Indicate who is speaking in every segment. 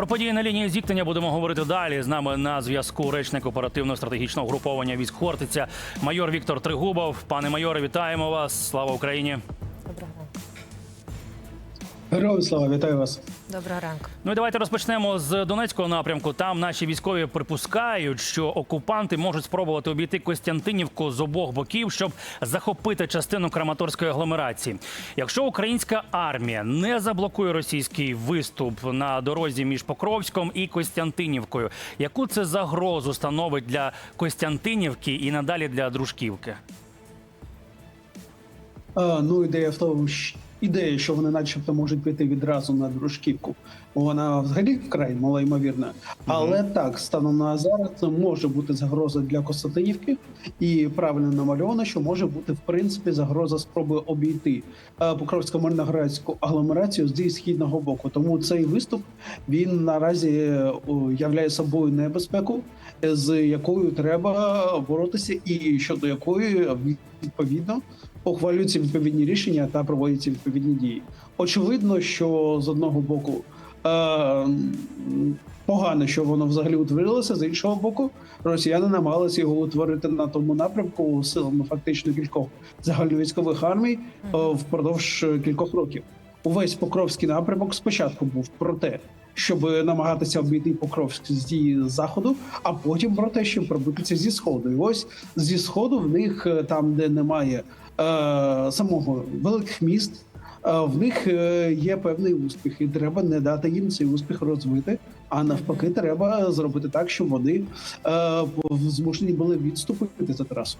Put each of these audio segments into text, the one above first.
Speaker 1: Про події на лінії зіткнення будемо говорити далі. З нами на зв'язку речник оперативно-стратегічного груповання військ Хортиця, майор Віктор Тригубов. Пане майоре, вітаємо вас! Слава Україні!
Speaker 2: Героям слава, вітаю вас.
Speaker 3: Доброго ранку.
Speaker 1: Ну і давайте розпочнемо з Донецького напрямку. Там наші військові припускають, що окупанти можуть спробувати обійти Костянтинівку з обох боків, щоб захопити частину Краматорської агломерації. Якщо українська армія не заблокує російський виступ на дорозі між Покровськом і Костянтинівкою, яку це загрозу становить для Костянтинівки і надалі для Дружківки?
Speaker 2: А, ну, ідея в тому, що ідея, що вони начебто можуть піти відразу на дружківку. Вона взагалі вкрай малоймовірна. Але так, станом на зараз це може бути загроза для Костянтинівки, і правильно намальовано, що може бути в принципі загроза спроби обійти е, Покровсько мирноградську агломерацію зі східного боку. Тому цей виступ він наразі е, являє собою небезпеку, з якою треба боротися, і щодо якої відповідно ухвалюються відповідні рішення та проводяться відповідні дії. Очевидно, що з одного боку е, погано, що воно взагалі утворилося, з іншого боку, росіяни намагалися його утворити на тому напрямку силами фактично кількох загальновійськових армій е, впродовж кількох років. Увесь Покровський напрямок спочатку був про те, щоб намагатися обійти Покровськ зі заходу, а потім про те, щоб пробитися зі сходу. І ось зі сходу в них е, там, де немає е, самого великих міст. е, В них е, є певний успіх, і треба не дати їм цей успіх розвити. А навпаки, треба зробити так, щоб вони е, змушені були відступити за трасу.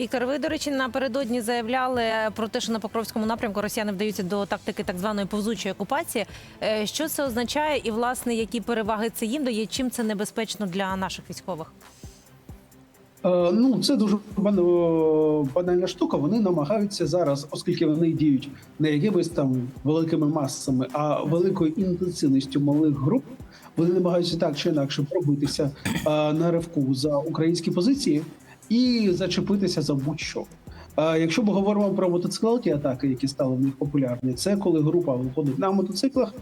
Speaker 3: Віктор, ви, до речі, напередодні заявляли про те, що на Покровському напрямку росіяни вдаються до тактики так званої повзучої окупації. Е, Що це означає, і власне які переваги це їм дає? Чим це небезпечно для наших військових?
Speaker 2: Е, Ну, це дуже бана- банальна штука. Вони намагаються зараз, оскільки вони діють не якимись там великими масами, а великою інтенсивністю малих груп. Вони намагаються так чи інакше пробитися е, на ривку за українські позиції і зачепитися за будь-що. Якщо ми говоримо про мотоциклетні атаки, які стали в них популярні, це коли група виходить на мотоциклах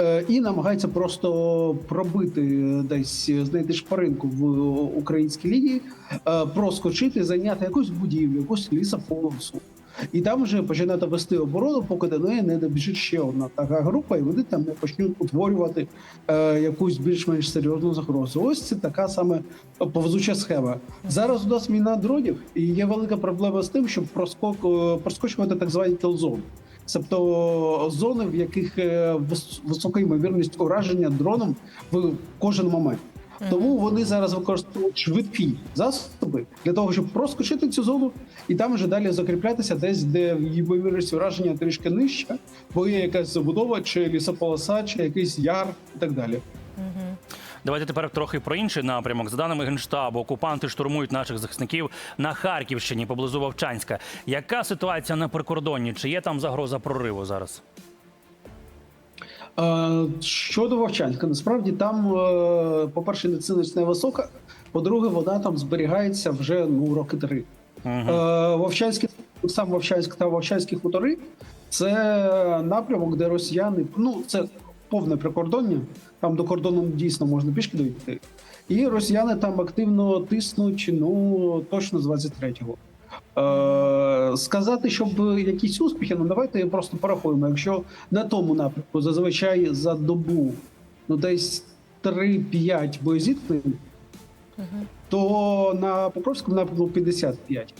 Speaker 2: е, і намагається просто пробити десь знайти шпаринку в українській лінії, е, проскочити, зайняти якусь будівлю, якусь лісополосу. І там вже починати вести оборону, поки до неї не добіжить ще одна така група, і вони там не почнуть утворювати е, якусь більш-менш серйозну загрозу. Ось це така саме повзуча схема. Зараз у нас війна дронів, і є велика проблема з тим, щоб проскок, е, проскочувати так звані кілзони. Тобто зони, в яких е, висока ймовірність ураження дроном в кожен момент. Тому вони зараз використовують швидкі засоби для того, щоб проскочити цю зону і там вже далі закріплятися десь, де ймовірність ураження трішки нижча, бо є якась забудова, чи лісополоса, чи якийсь яр і так далі.
Speaker 1: Давайте тепер трохи про інший напрямок. За даними генштабу, окупанти штурмують наших захисників на Харківщині поблизу Вовчанська. Яка ситуація на прикордонні? Чи є там загроза прориву зараз?
Speaker 2: Щодо Вовчанська, насправді там, е, по-перше, нецінність невисока, по-друге, вона там зберігається вже ну роки три.
Speaker 1: Мгм.
Speaker 2: Е, Вовчанський, сам Вовчанськ та Вовчанські хутори це напрямок, де росіяни ну це повне прикордоння. Там до кордону дійсно можна пішки дойти. І росіяни там активно тиснуть, ну точно з 23-го. Е, сказати, щоб якісь успіхи, ну давайте просто порахуємо. Якщо на тому напрямку зазвичай за добу ну десь 3-5 боєзіткнень, то на Покровському напрямку 55.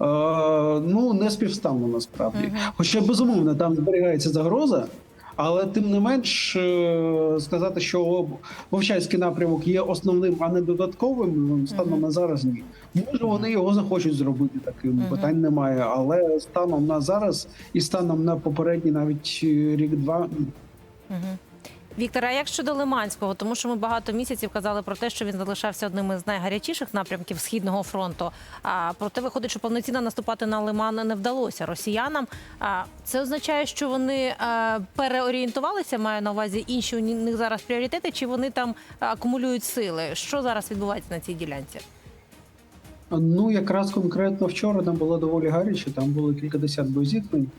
Speaker 2: Е, ну, не співставно насправді. Хоча, безумовно, там зберігається загроза, але тим не менш е, сказати, що Вовчанський напрямок є основним, а не додатковим, ну, станом на зараз ні. Може, вони його захочуть зробити таким, питань немає. Але станом на зараз і станом на попередній навіть е, рік-два.
Speaker 3: Віктор, а як щодо Лиманського, тому що ми багато місяців казали про те, що він залишався одним із найгарячіших напрямків східного фронту. А проте виходить, що повноцінно наступати на Лиман не вдалося росіянам. А це означає, що вони е, переорієнтувалися, маю на увазі інші у них зараз пріоритети, чи вони там акумулюють сили? Що зараз відбувається на цій ділянці?
Speaker 2: Ну, якраз конкретно вчора там було доволі гаряче, там було кілька десят боєзіткнень.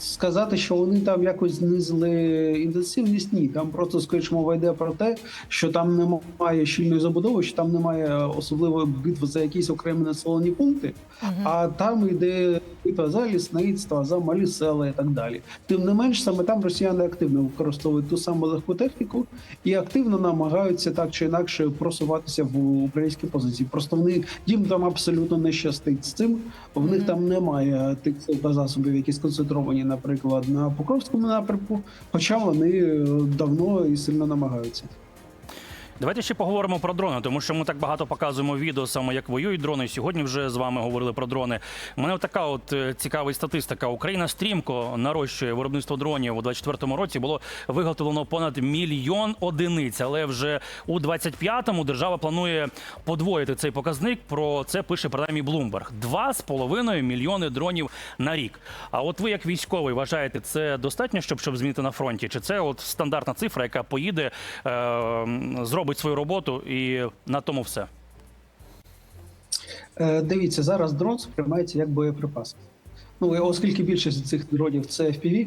Speaker 2: Сказати, що вони там якось знизили інтенсивність, ні. Там просто скоріше мова йде про те, що там немає щільної забудови, що там немає особливої битви за якісь окремі населені пункти, а там йде битва за лісництво, за малі села і так далі. Тим не менш, саме там росіяни активно використовують ту саму легку техніку і активно намагаються так чи інакше просуватися в українські позиції. Просто вони їм там абсолютно не щастить з цим. В них там немає тих засобів, які сконцентровані, наприклад, на Покровському напрямку, хоча вони е, давно і сильно намагаються.
Speaker 1: Давайте ще поговоримо про дрони, тому що ми так багато показуємо відео саме як воюють дрони. Сьогодні вже з вами говорили про дрони. У мене така от е, цікава статистика. Україна стрімко нарощує виробництво дронів у 24-му році. Було виготовлено понад мільйон одиниць. Але вже у 25-му держава планує подвоїти цей показник. Про це пише принаймні Bloomberg. Два з половиною мільйони дронів на рік. А от ви, як військовий, вважаєте, це достатньо, щоб щоб змінити на фронті? Чи це от стандартна цифра, яка поїде, е, м, зробить свою роботу і на тому все?
Speaker 2: Е, Дивіться, зараз дрон сприймається як боєприпас. Ну оскільки більшість цих дронів це FPV,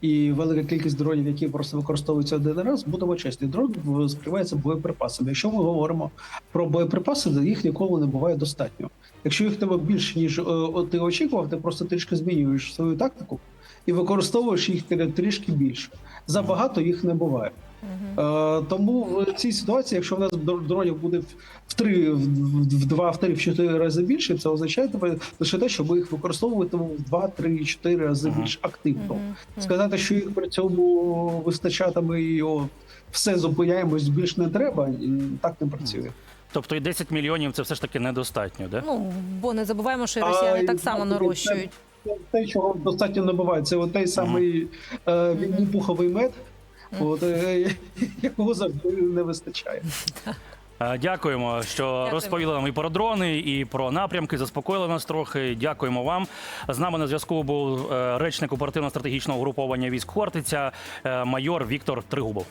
Speaker 2: і велика кількість дронів, які просто використовуються один раз, будемо чесні, дрон сприймається боєприпасом. Якщо ми говоримо про боєприпаси, то їх ніколи не буває достатньо. Якщо їх тебе більше ніж е, ти очікував, ти просто трішки змінюєш свою тактику і використовуєш їх трішки більше. Забагато їх не буває. Е, тому в цій ситуації, якщо в нас др- дронів буде в- три, в, два, в три, в чотири рази більше, це означає тебе лише те, що ми їх використовуватимемо в два, три, чотири рази
Speaker 1: Ага.
Speaker 2: більш активно. Сказати, що їх при цьому вистачатиме і о, все зупиняємось, більш не треба, так не працює.
Speaker 1: Тобто і 10 мільйонів це все ж таки недостатньо, де?
Speaker 3: Ну бо не забуваємо, що і росіяни
Speaker 2: А,
Speaker 3: так само нарощують.
Speaker 2: Те, чого достатньо не буває. Це от той самий е, вільний пуховий мед, от, е, якого завжди не вистачає.
Speaker 1: Е, Дякуємо, що розповіли нам і про дрони, і про напрямки. Заспокоїли нас трохи. Дякуємо вам. З нами на зв'язку був е, речник оперативно-стратегічного угруповання військ Хортиця, е, майор Віктор Тригубов.